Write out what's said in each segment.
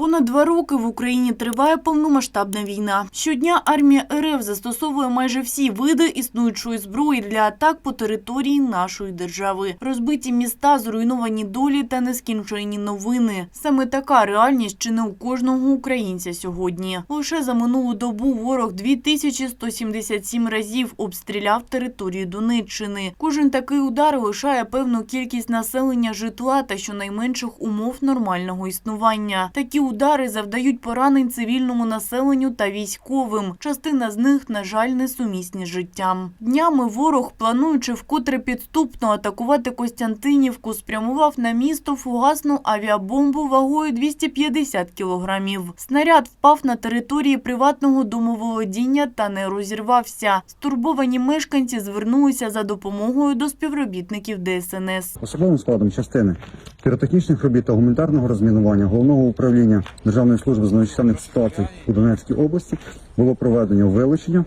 Понад два роки в Україні триває повномасштабна війна. Щодня армія РФ застосовує майже всі види існуючої зброї для атак по території нашої держави. Розбиті міста, зруйновані долі та нескінчені новини. Саме така реальність чи не у кожного українця сьогодні. Лише за минулу добу ворог 2177 разів обстріляв територію Донеччини. Кожен такий удар лишає певну кількість населення житла та щонайменших умов нормального існування. Такі удари завдають поранень цивільному населенню та військовим. Частина з них, на жаль, несумісні з життям. Днями ворог, плануючи вкотре підступно атакувати Костянтинівку, спрямував на місто фугасну авіабомбу вагою 250 кілограмів. Снаряд впав на території приватного домоволодіння та не розірвався. Стурбовані мешканці звернулися за допомогою до співробітників ДСНС. Особовим складом частини піротехнічних робіт та гуманітарного розмінування головного управління Державної служби з надзвичайних ситуацій у Донецькій області було проведено вилучення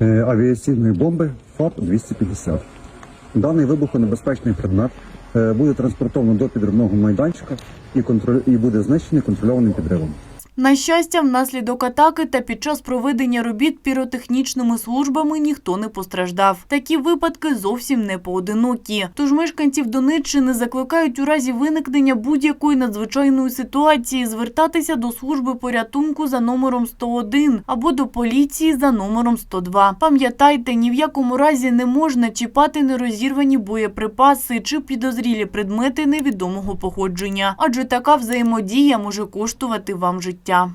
е, авіаційної бомби ФАП-250. Даний вибухонебезпечний предмет е, буде транспортовано до підривного майданчика і, буде знищений контрольованим підривом. На щастя, внаслідок атаки та під час проведення робіт піротехнічними службами ніхто не постраждав. Такі випадки зовсім не поодинокі. Тож мешканців Донеччини закликають у разі виникнення будь-якої надзвичайної ситуації звертатися до служби порятунку за номером 101 або до поліції за номером 102. Пам'ятайте, ні в якому разі не можна чіпати нерозірвані боєприпаси чи підозрілі предмети невідомого походження, адже така взаємодія може коштувати вам життя.